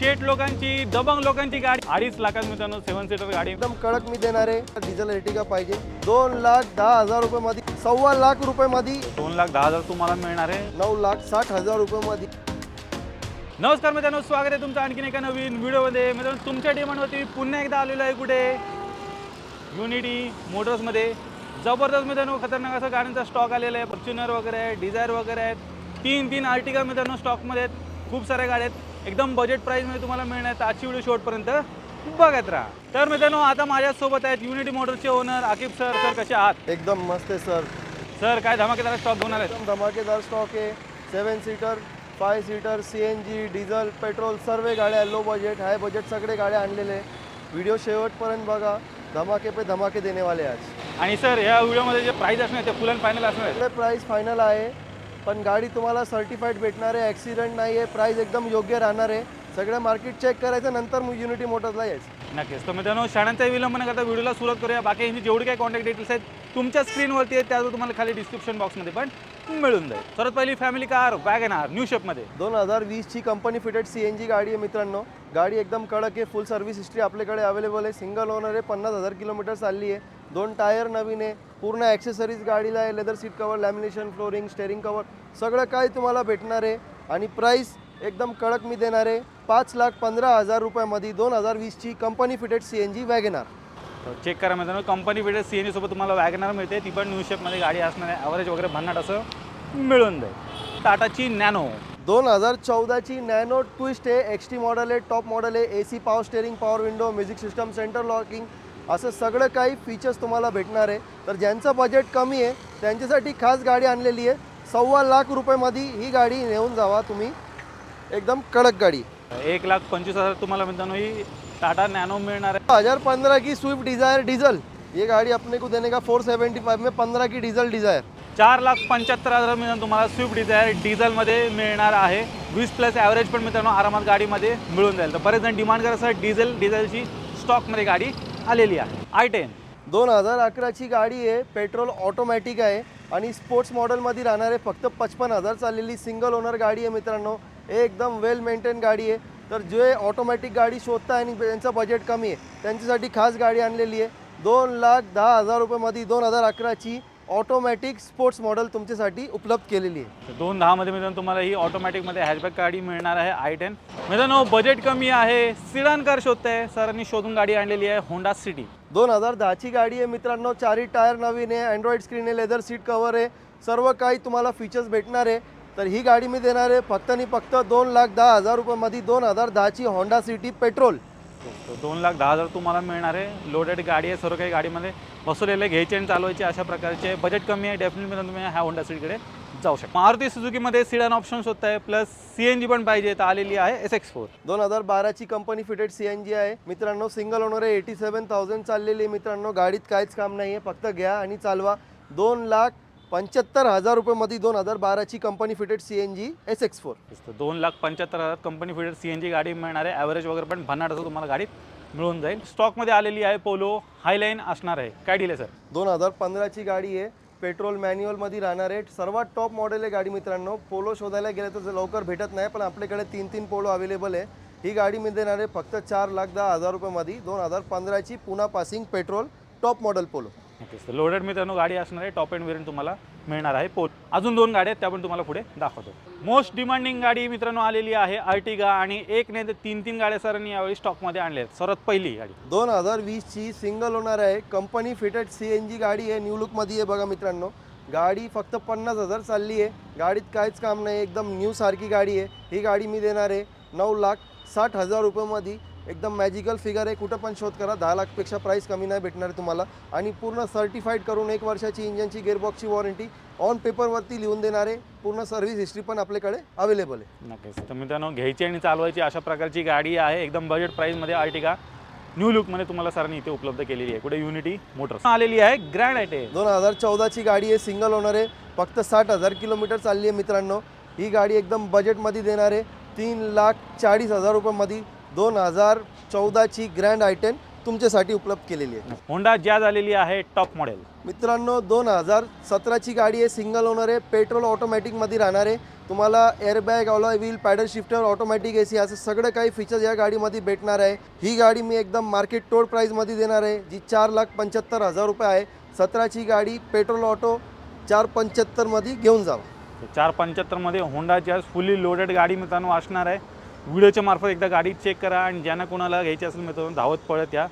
शेट लोकांची दबंग लोकांची गाडी. अडीच लाखात मित्रांनो सेवन सीटर गाडी. एकदम कडक मी देणार आहे डिझेल एर्टिगा पाहिजे. दोन लाख दहा हजार रुपये मध्ये सव्वा लाख रुपये मध्ये दोन लाख दहा हजार तुम्हाला मिळणार आहे. नऊ लाख साठ हजार रुपये मध्ये नमस्कार मित्रांनो स्वागत आहे तुमचं आणखीन एका नवीन व्हिडिओमध्ये. मित्रांनो तुमच्या डिमांडवरती पुन्हा एकदा आलेलो आहे कुठे? युनिटी मोटर्समध्ये जबरदस्त मित्रांनो खतरनाक असं गाड्यांचा स्टॉक आलेला आहे. फॉर्च्युनर वगैरे आहे डिझायर वगैरे आहेत. तीन तीन आर्टिका मित्रांनो स्टॉकमध्ये आहेत. खूप साऱ्या गाड्या आहेत. एकदम बजेट प्राईसमध्ये तुम्हाला मिळणार आहेत आजची व्हिडिओ शेवटपर्यंत बघत राहा. तर मित्रांनो आता माझ्यासोबत आहेत युनिटी मोटर्सचे ओनर आकिब सर सर कसे आहात? एकदम मस्त आहे सर सर काय धमाकेदार स्टॉक होणार आहेत एकदम धमाकेदार स्टॉक आहे. Seven seater five seater C N G diesel petrol सर्व गाड्या लो बजेट हाय बजेट सगळे गाड्या आणलेले आहे व्हिडिओ शेवटपर्यंत बघा. धमाके पे धमाके देने वाले आज. आणि सर या व्हिडिओमध्ये जे प्राईस असणार ते फुल अँड फायनल असणार आहे सगळे प्राईस फायनल आहे. पण गाडी तुम्हाला सर्टिफाईड भेटणार आहे ॲक्सिडेंट नाही आहे प्राईस एकदम योग्य राहणार. आहे सगळं मार्केट चेक करायचं नंतर मग युनिटी मोटर्सला यायचं. नक्कीच. तर मित्रांनो शाळांचा विलंब न करता व्हिडिओला सुरुवात करूया. बाकी यांची जेवढी काही कॉन्टॅक्ट डिटेल्स आहेत तुमच्या स्क्रीनवरती आहेत त्यावर तुम्हाला खाली डिस्क्रिप्शन बॉक्समध्ये पण मिळून जाईल. सर्वात पहिली family car wagon R new शेपमध्ये दोन हजार वीसची company fitted C N G गाडी आहे मित्रांनो. गाडी एकदम कडक आहे फुल सर्व्हिस हिस्ट्री आपल्याकडे अवेलेबल आहे. सिंगल ओनर आहे पन्नास हजार किलोमीटर चालली आहे. दोन टायर नवीन आहे पूर्ण ॲक्सेसरीज गाडीला आहे leather seat cover lamination flooring steering cover सगळं काही तुम्हाला भेटणार आहे. आणि प्राईस एकदम कडक मी देणार आहे पाच लाख पंधरा हजार रुपयामध्ये दोन हजार वीसची company fitted C N G wagon R check करा मित्रांनो कंपनी भेटेल सी एन E सोबत तुम्हाला वॅगनार मिळते ती पण न्यू शेपमध्ये गाडी असणार आहे ॲव्हरेज वगैरे भन्नाट असं मिळून जाईल. टाटाची नॅनो दोन हजार चौदाची नॅनो ट्विस्ट आहे एक्स टी मॉडेल आहे टॉप मॉडेल आहे A C power steering power window music system centre locking असं सगळं काही फीचर्स तुम्हाला भेटणार आहे. तर ज्यांचं बजेट कमी आहे त्यांच्यासाठी खास गाडी आणलेली आहे. सव्वा लाख रुपयेमध्ये ही गाडी नेऊन जावा तुम्ही. एकदम कडक गाडी. एक लाख पंचवीस हजार तुम्हाला मित्रांनो ही टाटा नॅनो मिळणार आहे. हजार पंद्रह की स्विफ्ट डिज़ायर डीजल ये गाड़ी अपने को देने का फोर सेवेंटी फाइव में पंद्रह की डीजल डिज़ायर चार लाख पंच्याहत्तर हजार मित्रांनो तुम्हाला स्विफ्ट डिझायर डिझेलमध्ये मिळणार आहे. वीस प्लस ॲव्हरेज पण मित्रांनो आरामात गाडीमध्ये मिळून जाईल. तर बरेच जण डिमांड करत डिझेल डिझेलची स्टॉकमध्ये गाडी. आलेली आहे. I ten. दोन हजार अकराची गाडी आहे पेट्रोल ऑटोमॅटिक आहे आणि स्पोर्ट्स मॉडेलमध्ये राहणार आहे फक्त पचपन हजार चाललेली सिंगल ओनर गाडी आहे मित्रांनो. एकदम वेल मेंटेन गाडी आहे. तर जे ऑटोमॅटिक गाडी शोधता आणि त्यांचं बजेट कमी आहे त्यांच्यासाठी खास गाडी आणलेली आहे. दोन लाख दहा हजार रुपयेमध्ये दोन हजार अकराची ऑटोमॅटिक स्पोर्ट्स मॉडेल तुमच्यासाठी उपलब्ध केलेली आहे. दोन दहामध्ये मित्रांनो तुम्हाला ही ऑटोमॅटिकमध्ये हॅशबॅक गाडी मिळणार आहे आय टेन मित्रांनो बजेट कमी आहे सिडान कार शोधताय सरांनी शोधून गाडी आणलेली आहे होंडा सिटी दोन हजार दहाची गाडी आहे मित्रांनो चारही टायर नवीन आहे अँड्रॉइड स्क्रीन आहे लेदर सीट कवर आहे सर्व काही तुम्हाला फीचर्स भेटणार आहे. तर ही गाडी मी देणार आहे फक्त आणि फक्त दोन लाख दहा हजार रुपयामध्ये दोन हजार दहाची होंडा सिटी पेट्रोल तर दोन लाख दहा हजार तुम्हाला मिळणार आहे. लोडेड गाडी आहे सर्व काही गाडीमध्ये बसवलेले घ्यायचे आणि चालवायचे अशा प्रकारचे. बजेट कमी आहे डेफिनेटली तुम्ही ह्या होंडा सिटीकडे जाऊ शकता. मारुती सुझुकीमध्ये सिडन ऑप्शन्स होत आहे प्लस सी एन जी पण पाहिजे तर आलेली आहे एस एक्स फोर दोन हजार बाराची company fitted C N G आहे. मित्रांनो सिंगल ओनर आहे एटी सेवन थाउजंड चाललेली आहे मित्रांनो. गाडीत काहीच काम नाही आहे फक्त घ्या आणि चालवा. दोन लाख पंच्याहत्तर हजार रुपयामध्ये दोन हजार बाराची company fitted C N G S X four दोन लाख पंच्याहत्तर हजार company fitted C N G गाडी मिळणार आहे. ॲव्हरेज वगैरे पण भन्नाट असं तुम्हाला गाडीत मिळून जाईल. स्टॉकमध्ये आलेली आहे पोलो हायलाईन असणार आहे. काय डिले सर दोन हजार पंधराची गाडी आहे. पेट्रोल मॅन्युअलमध्ये राहणार आहे. सर्वात टॉप मॉडेल आहे गाडी मित्रांनो. पोलो शोधायला गेलं तर लवकर भेटत नाही पण आपल्याकडे तीन तीन पोलो अवेलेबल आहे. ही गाडी मी देणार आहे फक्त चार लाख दहा हजार रुपयामध्ये. दोन हजार पंधराची पुन्हा passing petrol top model Polo नक्कीच तर लोडेड मित्रांनो गाडी असणार आहे. टॉप एंड वेरियंट तुम्हाला मिळणार आहे. पोच अजून दोन गाड्या आहेत त्या पण तुम्हाला पुढे दाखवतो. मोस्ट डिमांडिंग गाडी मित्रांनो आलेली आहे अर्टिगा आणि एक नाही तर तीन तीन गाड्या सरांनी यावेळी स्टॉकमध्ये आणल्या आहेत. सर्वात पहिली गाडी. दोन हजार वीसची सिंगल होणार आहे. Company fitted C N G गाडी आहे. न्यू लुकमध्ये आहे बघा मित्रांनो. गाडी फक्त पन्नास हजार चालली आहे. गाडीत काहीच काम नाही. एकदम न्यू सारखी गाडी आहे. ही गाडी मी देणार आहे नऊ लाख साठ हजार रुपयामध्ये एकदम मॅजिकल फिगर आहे. कुठं पण शोध करा. दहा लाखपेक्षा प्राईस कमी नाही भेटणार आहे तुम्हाला. आणि पूर्ण सर्टिफाईड करून एक वर्षाची इंजनची गेअरबॉक्सची वॉरंटी ऑन पेपरवरती लिहून देणार पूर्ण सर्व्हिस हिस्ट्री पण आपल्याकडे अवेलेबल आहे. नक्कीच. तर मित्रांनो घ्यायची आणि चालवायची अशा प्रकारची गाडी आहे. एकदम बजेट प्राईसमध्ये अर्टिगा न्यू लुकमध्ये तुम्हाला सरांनी इथे उपलब्ध केलेली आहे. कुठे युनिटी मोटर्स आलेली आहे ग्रँड आयटे दोन हजार चौदाची गाडी आहे. सिंगल ओनर आहे. फक्त साठ हजार किलोमीटर चालली आहे मित्रांनो. ही गाडी एकदम बजेटमध्ये देणार आहे. तीन लाख चाळीस हजार रुपयामध्ये दोन हजार चौदाची ग्रँड आयटेन तुमच्यासाठी उपलब्ध केलेली आहे. होंडा जॅज आलेली आहे टॉप मॉडेल. मित्रांनो दोन हजार सतराची गाडी आहे सिंगल ओनर आहे पेट्रोल ऑटोमॅटिकमध्ये राहणार आहे. तुम्हाला airbag alloy wheel paddle shifter automatic A C असं सगळं काही फीचर्स या गाडीमध्ये भेटणार आहे. ही गाडी मी एकदम मार्केट टोड प्राईजमध्ये देणार आहे जी चार लाख पंच्याहत्तर हजार रुपये आहे. सतराची गाडी पेट्रोल ऑटो चार पंच्याहत्तरमध्ये घेऊन जावा. चार पंच्याहत्तरमध्ये होंडाची आज फुल्ली लोडेड गाडी मित्रांनो असणार आहे. व्हिडिओच्या मार्फत एकदा गाडी चेक करा आणि ज्यांना कोणाला घ्यायची असेल मित्रांनो धावत पळत या.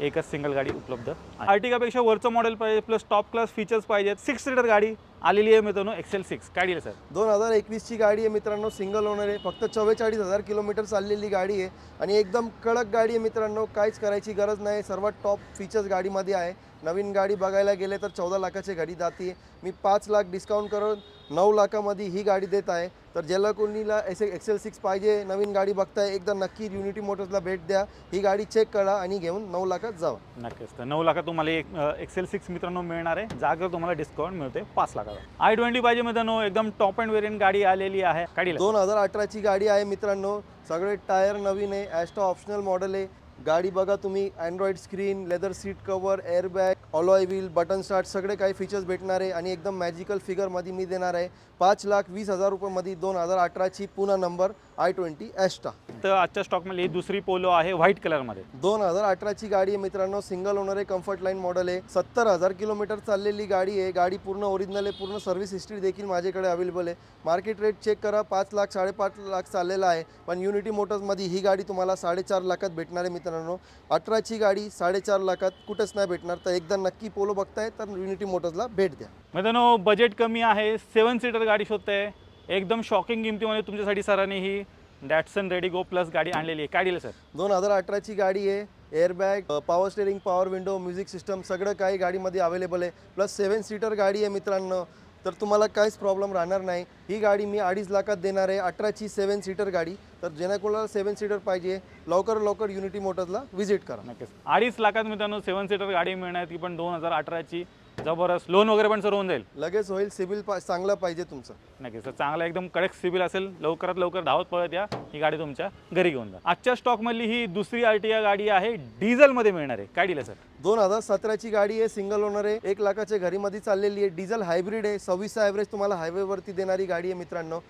एकच सिंगल गाडी उपलब्ध आहे. आर्टिकापेक्षा वरचं मॉडेल पाहिजे प्लस टॉप क्लास फीचर्स पाहिजेत. सिक्स सीटर गाडी आलेली आहे मित्रांनो एक्सेल सिक्स काय सर दोन हजार एकवीसची गाडी आहे मित्रांनो सिंगल ओनर आहे. फक्त चव्वेचाळीस हजार किलोमीटर चाललेली गाडी आहे. आणि एकदम कडक गाडी आहे मित्रांनो काहीच करायची गरज नाही. सर्वात टॉप फीचर्स गाडीमध्ये आहे. नवीन गाडी बघायला गेले तर चौदा लाखाची गाडी जाते. मी पाच लाख डिस्काउंट करून नऊ लाखामध्ये ही गाडी देत आहे. तर ज्याला कोणीला एस एक्सेल सिक्स पाहिजे. नवीन गाडी बघताय एकदा नक्की युनिटी मोटर्सला भेट द्या. ही गाडी चेक करा आणि घेऊन नऊ लाखात जावा. नक्कीच. तर नऊ लाखात तुम्हाला एक एक्सेल सिक्स मित्रांनो मिळणार आहे. जागेवर तुम्हाला डिस्काउंट मिळते पाच लाखाचा आय ट्वेंटी पाहिजे मित्रांनो. एकदम टॉप अँड वेरियंट गाडी आलेली आहे. दिलं दोन हजार अठराची गाडी आहे मित्रांनो. सगळे टायर नवीन आहे. ॲस्ट्रा ऑप्शनल मॉडेल आहे. गाडी बघा तुम्ही Android screen leather seat cover airbag alloy wheel button start सगळे काही फीचर्स भेटणार आहे आणि एकदम मॅजिकल फिगरमध्ये मी देणार आहे. पाच लाख वीस हजार रुपयामध्ये दोन हजार अठराची पुन्हा नंबर आय ट्वेंटी ॲस्ट्रा तर आजच्या स्टॉकमध्ये ही दुसरी पोलो आहे व्हाईट कलरमध्ये दोन हजार अठराची गाडी आहे मित्रांनो सिंगल ओनर आहे कम्फर्ट लाईन मॉडेल आहे. सत्तर हजार किलोमीटर चाललेली गाडी आहे. गाडी पूर्ण ओरिजिनल आहे पूर्ण सर्व्हिस हिस्ट्री देखील माझ्याकडे अवेलेबल आहे. मार्केट रेट चेक करा पाच लाख साडेपाच लाख चाललेला आहे. पण युनिटी मोटर्समध्ये ही गाडी तुम्हाला साडेचार लाखात भेटणार आहे मित्रांनो. अठराची गाडी साडेचार लाखात कुठंच नाही भेटणार तर एकदा नक्की पोलो बघताय तर युनिटी मोटर्सला भेट द्या. मित्रांनो बजेट कमी आहे सेवन सीटर गाडी शोधते एकदम शॉकिंग किमतीमध्ये तुमच्यासाठी सरांनी ही डॅटसन रेडी गो प्लस गाडी आणलेली आहे. काय दिलं सर दोन हजार अठराची गाडी आहे airbag power steering power window music system सगळं काही गाडीमध्ये अवेलेबल आहे. प्लस सेवन सीटर गाडी आहे मित्रांनो. तर तुम्हाला काहीच प्रॉब्लेम राहणार नाही. ही गाडी मी अडीच लाखात देणार आहे अठराची सेवन सीटर गाडी. तर ज्यांना सेवन सीटर पाहिजे. लवकर लवकर युनिटी मोटर्सला व्हिजिट करा. नक्कीच. अडीच लाखात मित्रांनो सेवन सीटर गाडी मिळणार ती पण दोन हजार अठराची. जबरदस्त. लोन वगैरे पण सर होऊन जाईल. लगेच होईल सिबिल पा चांगला पाहिजे तुमचं. नक्कीच. तर चांगला एकदम कडक सिबिल असेल लवकरात लवकर धावत पळत या. ही गाडी तुमच्या घरी घेऊन जा. आजच्या स्टॉकमधली ही दुसरी आरटीआय गाडी आहे डिझेलमध्ये मिळणार आहे. काय दिलं सर दोन हजार सतराची गाडी आहे सिंगल ओनर आहे. एक लाखाच्या घरीमध्ये चाललेली आहे. डिझेल हायब्रिड आहे. सव्वीसचा ॲव्हरेज तुम्हाला हायवेवरती देणारी गाडी आहे मित्रांनो.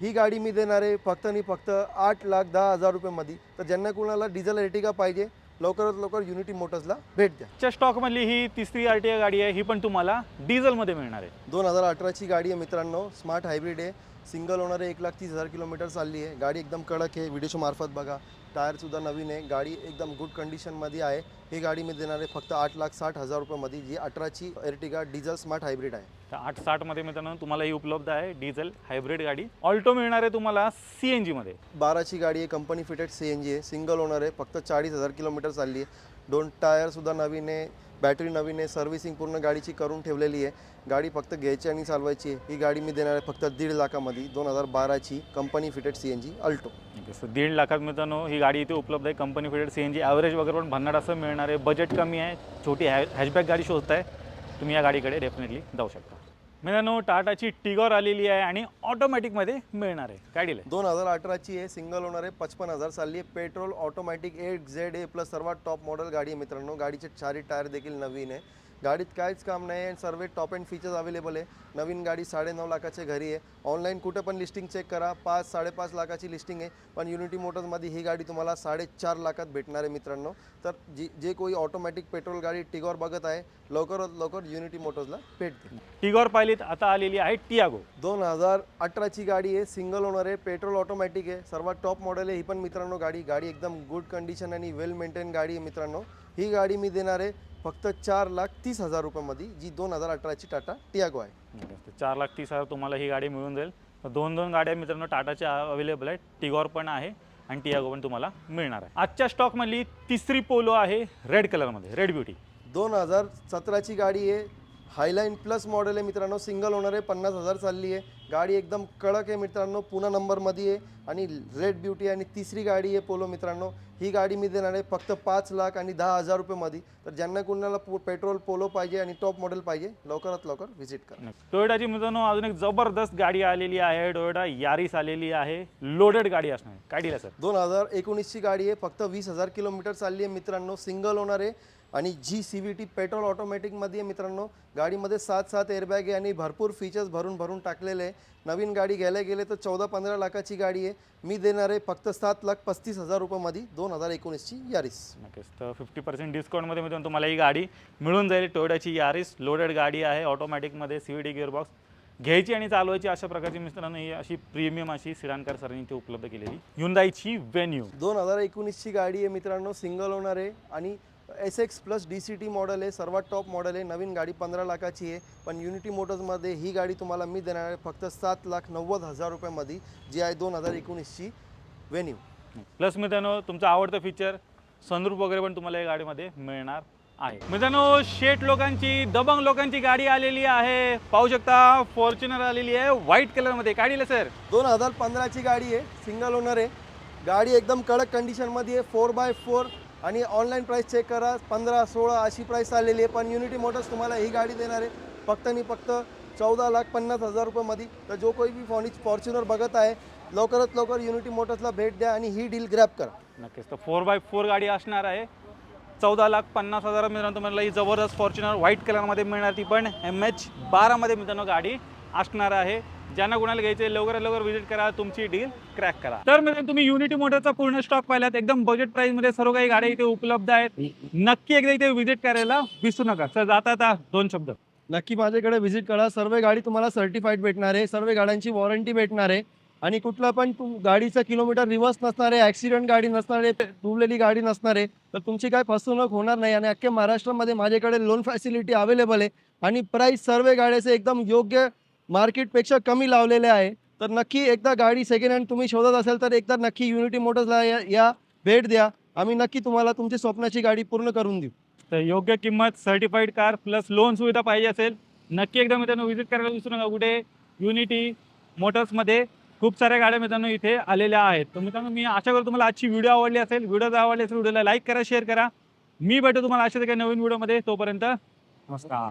ही गाडी मी देणार आहे फक्त आणि फक्त आठ लाख दहा हजार रुपयामध्ये. तर ज्यांना कुणाला डिझेल एर्टिगा पाहिजे लवकरात लवकर युनिटी मोटर्सला भेट द्या. आजच्या स्टॉकमधली ही तिसरी आरटीआय गाडी आहे ही पण तुम्हाला डिझेलमध्ये मिळणार आहे. दोन हजार अठराची गाडी आहे मित्रांनो स्मार्ट हायब्रिड आहे. सिंगल ओनर आहे एक लाख तीस हजार किलोमीटर चालली आहे. गाडी एकदम कडक आहे व्हिडिओच्या मार्फत बघा. टायरसुद्धा नवीन आहे. गाडी एकदम गुड कंडिशनमध्ये आहे. ही गाडी मी देणार आहे फक्त आठ लाख साठ हजार रुपयामध्ये जी अठराची एर्टिगा डिझेल स्मार्ट हायब्रिड आहे. तर आठ साठमध्ये मित्रांनो तुम्हाला ही उपलब्ध आहे. डिझेल हायब्रिड गाडी. ऑल्टो मिळणार आहे तुम्हाला सी एन जीमध्ये बाराची गाडी आहे. Company fitted C N G आहे. सिंगल ओनर आहे. फक्त चाळीस हजार किलोमीटर चालली आहे. दोन टायरसुद्धा नवीन आहे बॅटरी नवीन आहे सर्व्हिसिंग पूर्ण गाडीची करून ठेवलेली आहे. गाडी फक्त घ्यायची आणि चालवायची आहे. ही गाडी मी देणार आहे फक्त दीड लाखामध्ये दोन हजार बाराची company fitted C N G Alto so दीड लाखात मित्रांनो ही गाडी इथे उपलब्ध आहे. Company fitted C N G average वगैरे पण भन्नाट असं मिळणार आहे. बजेट कमी आहे. छोटी हॅ हॅशबॅक गाडी शोधताय. तुम्ही या गाडीकडे डेफिनेटली जाऊ शकता. मित्रांनो टाटाची टिगॉर आलेली आहे आणि ऑटोमॅटिकमध्ये मिळणार आहे. काय डिले दोन हजार अठराची आहे सिंगल ओनर आहे पचपन हजार चालली आहे. Petrol automatic eight Z A plus सर्वात टॉप मॉडेल गाडी आहे मित्रांनो. गाडीचे चारही टायर देखील नवीन आहे. गाडीत काहीच काम नाही आहे. सर्व टॉप अँड फीचर्स अवेलेबल आहे. नवीन गाडी साडेनऊ लाखाच्या घरी आहे. ऑनलाईन कुठे पण लिस्टिंग चेक करा. पाच साडेपाच लाखाची लिस्टिंग आहे. पण युनिटी मोटर्समध्ये ही गाडी तुम्हाला साडेचार लाखात भेटणार आहे मित्रांनो. तर जी जे कोई ऑटोमॅटिक पेट्रोल गाडी टिगॉर बघत आहे लवकरात लवकर युनिटी मोटर्सला भेट द्या टिगॉर पाहिलीत आता आलेली आहे टियागो दोन हजार अठराची गाडी आहे. सिंगल ओनर आहे. पेट्रोल ऑटोमॅटिक आहे. सर्वात टॉप मॉडेल आहे. ही पण मित्रांनो गाडी. गाडी एकदम गुड कंडिशन आणि वेल मेंटेन गाडी आहे मित्रांनो. ही गाडी मी देणार आहे. फक्त चार लाख तीस हजार रुपयामध्ये जी दोन हजार अठराची टाटा टियागो आहे. चार लाख तीस हजार तुम्हाला ही गाडी मिळून जाईल. दोन दोन गाड्या मित्रांनो टाटाच्या अवेलेबल आहेत. टिगॉर पण आहे आणि टियागो पण तुम्हाला मिळणार आहे. आजच्या स्टॉकमधली तिसरी पोलो आहे रेड कलरमध्ये रेड ब्युटी दोन हजार सतराची गाडी आहे. हायलाईन प्लस मॉडेल आहे मित्रांनो. सिंगल ओनर आहे. पन्नास हजार चालली आहे. गाडी एकदम कडक आहे मित्रांनो. पुन्हा नंबरमध्ये आहे आणि रेड ब्युटी आणि तिसरी गाडी आहे पोलो मित्रांनो. ही गाडी मी देणार आहे फक्त पाच लाख आणि दहा हजार रुपयेमध्ये तर ज्यांना कुणाला पो पेट्रोल पोलो पाहिजे आणि टॉप मॉडेल पाहिजे लवकरात लवकर व्हिजिट करा. टोयोटाची मित्रांनो अजून एक जबरदस्त गाडी आलेली आहे. टोयोटा यारिस आलेली आहे. लोडेड गाडी असणार. काय दिलं सर दोन हजार एकोणीसची गाडी आहे. फक्त वीस हजार किलोमीटर चालली आहे मित्रांनो. सिंगल ओनर आहे. आणि G C V T petrol ऑटोमॅटिकमध्ये आहे मित्रांनो गाडीमध्ये सात सात एअरबॅग आहे आणि भरपूर फीचर्स भरून भरून टाकलेले आहे. नवीन गाडी घ्यायला गेले तर चौदा पंधरा लाखाची गाडी आहे. मी देणार आहे फक्त सात लाख पस्तीस हजार रुपयामध्ये दोन हजार एकोणीसची यारिस नक्कीच. तर फिफ्टी पर्सेंट डिस्काउंटमध्ये मित्रांनो तुम्हाला ही गाडी मिळून जाईल. टोयोटाची यारिस लोडेड गाडी आहे. ऑटोमॅटिकमध्ये सी व्ही डी गिअरबॉक्स घ्यायची आणि चालवायची अशा प्रकारची मित्रांनो ही अशी प्रीमियम अशी सिडानकार सरांनी इथे उपलब्ध केलेली युंदाईची व्हेन्यू दोन हजार एकोणीसची गाडी आहे मित्रांनो सिंगल ओनर आहे आणि S X plus D C T model आहे सर्वात टॉप मॉडेल आहे नवीन गाडी पंधरा लाखाची आहे पण युनिटी मोटर्समध्ये ही गाडी तुम्हाला मी देणार आहे फक्त सात लाख नव्वद हजार रुपयामध्ये जी आहे दोन हजार एकोणीसची व्हेन्यू प्लस मित्रांनो तुमचं आवडतं फीचर सनरूप वगैरे पण तुम्हाला या गाडीमध्ये मिळणार आहे. मित्रांनो शेट लोकांची दबंग लोकांची गाडी आलेली आहे. पाहू शकता फॉर्च्युनर आलेली आहे व्हाईट कलरमध्ये काय दिलं सर दोन हजार पंधराची गाडी आहे सिंगल ओनर आहे. गाडी एकदम कडक कंडिशनमध्ये आहे फोर बाय फोर आणि ऑनलाईन प्राईस चेक करा. पंधरा सोळा अशी प्राईस आलेली आहे. पण युनिटी मोटर्स तुम्हाला ही गाडी देणार आहे. फक्त आणि फक्त चौदा लाख पन्नास हजार रुपयामध्ये तर जो कोई बी फॉनिच फॉर्च्युनर बघत आहे लवकरात लवकर युनिटी मोटर्सला भेट द्या आणि ही डील ग्रॅप करा. नक्कीच. तर फोर बाय फोर गाडी असणार आहे. चौदा लाख पन्नास हजार मित्रांनो तुम्हाला ही जबरदस्त फॉर्च्युनर व्हाईट कलरमध्ये मिळणार ती पण एम एच बारामध्ये मित्रांनो गाडी असणार आहे. ज्यांना कुणाला घ्यायचे लवकरात लवकर व्हिजिट करा तुमची डील क्रॅक करा. तर मित्रांनो तुम्ही युनिटी मोटरचा पूर्ण स्टॉक पाहिलात. एकदम बजेट प्राईसमध्ये सर्व काही गाड्या इथे उपलब्ध आहेत. नक्की एकदा इथे व्हिजिट करायला विसरू नका. सर जाता आता दोन शब्द. नक्की माझ्याकडे व्हिजिट करा. सर्व गाडी तुम्हाला सर्टिफाईड भेटणार आहे. सर्व गाड्यांची वॉरंटी भेटणार आहे. आणि कुठला पण तुम गाडीचा किलोमीटर रिव्हर्स नसणार आहे ऍक्सिडेंट गाडी नसणार आहे डुबलेली गाडी नसणार आहे तर तुमची काय फसवणूक होणार नाही. आणि अख्ख्या महाराष्ट्रामध्ये माझ्याकडे लोन फॅसिलिटी अवेलेबल आहे. आणि प्राईस सर्व गाड्याचे एकदम योग्य मार्केटपेक्षा कमी लावलेले आहे. तर नक्की एकदा गाडी सेकंड हँड तुम्ही शोधत असेल तर एकदा नक्की युनिटी मोटर्सला या या भेट द्या. आम्ही नक्की तुम्हाला तुमची स्वप्नाची गाडी पूर्ण करून देऊ. तर योग्य किंमत सर्टिफाईड कार प्लस लोन सुविधा पाहिजे असेल नक्की एकदा मित्रांनो व्हिजिट करायला विसरू नका. कुठे? युनिटी मोटर्समध्ये खूप साऱ्या गाड्या मित्रांनो इथे आलेल्या आहेत. तर मित्रांनो मी आशा करतो तुम्हाला आजची व्हिडिओ आवडली असेल. व्हिडिओ जर आवडली असेल व्हिडिओला लाईक करा शेअर करा. मी भेटतो तुम्हाला अशाच काही नवीन व्हिडिओमध्ये तोपर्यंत नमस्कार.